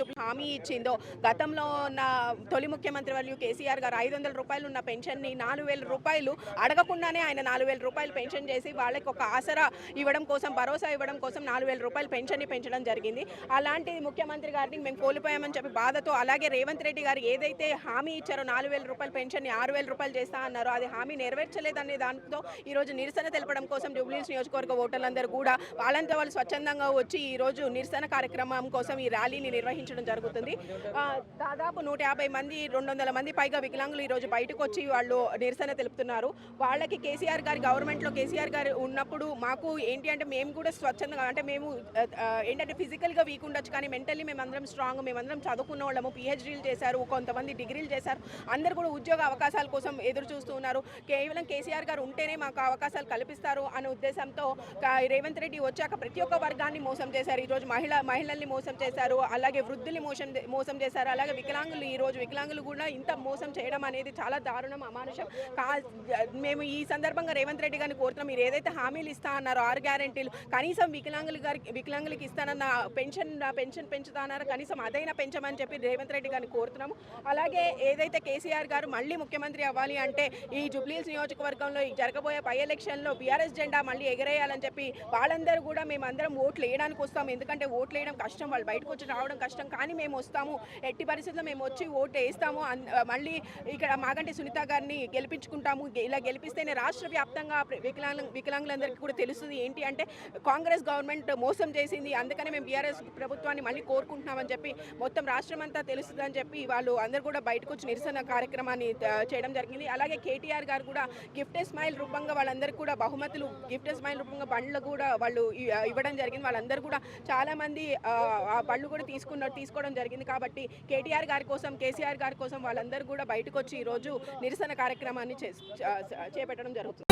హామీ ఇచ్చిందో. గతంలో ఉన్న తొలి ముఖ్యమంత్రి వాళ్ళు కేసీఆర్ గారు ఐదు వందల రూపాయలు ఉన్న పెన్షన్ని నాలుగు వేల రూపాయలు అడగకుండానే ఆయన నాలుగు వేల రూపాయలు పెన్షన్ చేసి వాళ్ళకి ఒక ఆసరా ఇవ్వడం కోసం భరోసా ఇవ్వడం కోసం నాలుగు వేల రూపాయలు పెన్షన్ని పెంచడం జరిగింది. అలాంటి ముఖ్యమంత్రి గారిని మేము కోల్పోయామని చెప్పి బాధతో అలాగే రేవంత్ రెడ్డి గారు ఏదైతే హామీ ఇచ్చారో నాలుగు వేల రూపాయల పెన్షన్ని ఆరు వేల రూపాయలు చేస్తా అన్నారో అది హామీ నెరవేర్చలేదనే దాంతో ఈరోజు నిరసన తెలపడం కోసం జూబ్లీస్ నియోజకవర్గ ఓటర్లందరూ కూడా వాళ్ళంతా వాళ్ళు స్వచ్ఛందంగా వచ్చి ఈ రోజు నిరసన కార్యక్రమం కోసం ఈ ర్యాలీని నిర్వహించడం జరుగుతుంది. దాదాపు నూట యాభై మంది రెండు వందల మంది పైగా వికలాంగులు ఈ రోజు బయటకు వచ్చి వాళ్ళు నిరసన తెలుపుతున్నారు. వాళ్ళకి కేసీఆర్ గారి గవర్నమెంట్లో కేసీఆర్ గారు ఉన్నప్పుడు మాకు ఏంటి అంటే మేము కూడా స్వచ్ఛందంగా అంటే మేము ఏంటంటే ఫిజికల్గా వీక్ ఉండొచ్చు కానీ మెంటల్లీ మేమందరం స్ట్రాంగ్ మేమందరం చదువుకున్న వాళ్ళము పిహెచ్డీలు చేశారు కొంతమంది డిగ్రీలు చేశారు. అందరు కూడా ఉద్యోగ అవకాశాల కోసం ఎదురు చూస్తూ ఉన్నారు. కేవలం కేసీఆర్ గారు ఉంటేనే మాకు అవకాశాలు కల్పిస్తారు అనే ఉద్దేశంతో రేవంత్ రెడ్డి వచ్చాక ప్రతి ఒక్క వర్గాన్ని మోసం చేశారు. ఈరోజు మహిళ మహిళల్ని మోసం చేశారు. అలాగే వృద్ధుల్ని మోసం మోసం చేశారు. అలాగే వికలాంగులు ఈ రోజు వికలాంగులు కూడా ఇంత మోసం చేయడం అనేది చాలా దారుణం అమానుషం. కా మేము ఈ సందర్భంగా రేవంత్ రెడ్డి గారిని కోరుతున్నాం. మీరు ఏదైతే హామీలు ఇస్తా అన్నారో ఆరు గ్యారెంటీలు కనీసం వికలాంగులు గారికి వికలాంగులకి ఇస్తానన్న పెన్షన్ పెన్షన్ పెంచుతా కనీసం అదైనా పెంచమని చెప్పి రేవంత్ రెడ్డి గారిని కోరుతున్నాము. అలాగే ఏదైతే కేసీఆర్ గారు మళ్ళీ ముఖ్యమంత్రి అవ్వాలి అంటే ఈ జుబ్లీస్ నియోజకవర్గంలో జరగబోయే పై ఎలక్షన్లో బీఆర్ఎస్ జెండా మళ్ళీ ఎగరేయాలని చెప్పి వాళ్ళందరూ కూడా మేమందరం ఓట్లు వేయడానికి వస్తాం. ఎందుకంటే ఓట్లు వేయడం కష్టం. వాళ్ళు బయటకు వచ్చి రావడం కష్టం. కానీ మేము వస్తాము. ఎట్టి పరిస్థితుల్లో మేము వచ్చి ఓటు వేస్తాము. మళ్ళీ ఇక్కడ మాగంటి సునీత గారిని గెలిపించుకుంటాము. ఇలా గెలిపిస్తేనే రాష్ట్ర వ్యాప్తంగా వికలాంగ వికలాంగులందరికీ కూడా తెలుస్తుంది. ఏంటి అంటే కాంగ్రెస్ గవర్నమెంట్ మోసం చేసింది. అందుకనే మేము బీఆర్ఎస్ ప్రభుత్వాన్ని మళ్ళీ కోరుకుంటున్నామని చెప్పి మొత్తం రాష్ట్రం అంతా తెలుస్తుందని చెప్పి వాళ్ళు అందరూ కూడా బయటకు వచ్చి నిరసన కార్యక్రమాన్ని చేయడం జరిగింది. అలాగే కేటీఆర్ గారు కూడా గిఫ్ట్ స్మైల్ రూపంగా వాళ్ళందరికీ కూడా బహుమతులు గిఫ్ట్ స్మైల్ రూపంగా బండ్లు కూడా వాళ్ళు ఇవ్వడం జరిగింది. వాళ్ళందరూ కూడా చాలామంది ఆ, బండ్లు కూడా తీసుకున్నారు తీసుకోవడం జరిగింది. కాబట్టి కేటీఆర్ గారి కోసం కేసీఆర్ గారి కోసం వాళ్ళందరూ కూడా బయటకు వచ్చి ఈరోజు నిరసన కార్యక్రమాన్ని చేస్- చేపట్టడం జరుగుతుంది.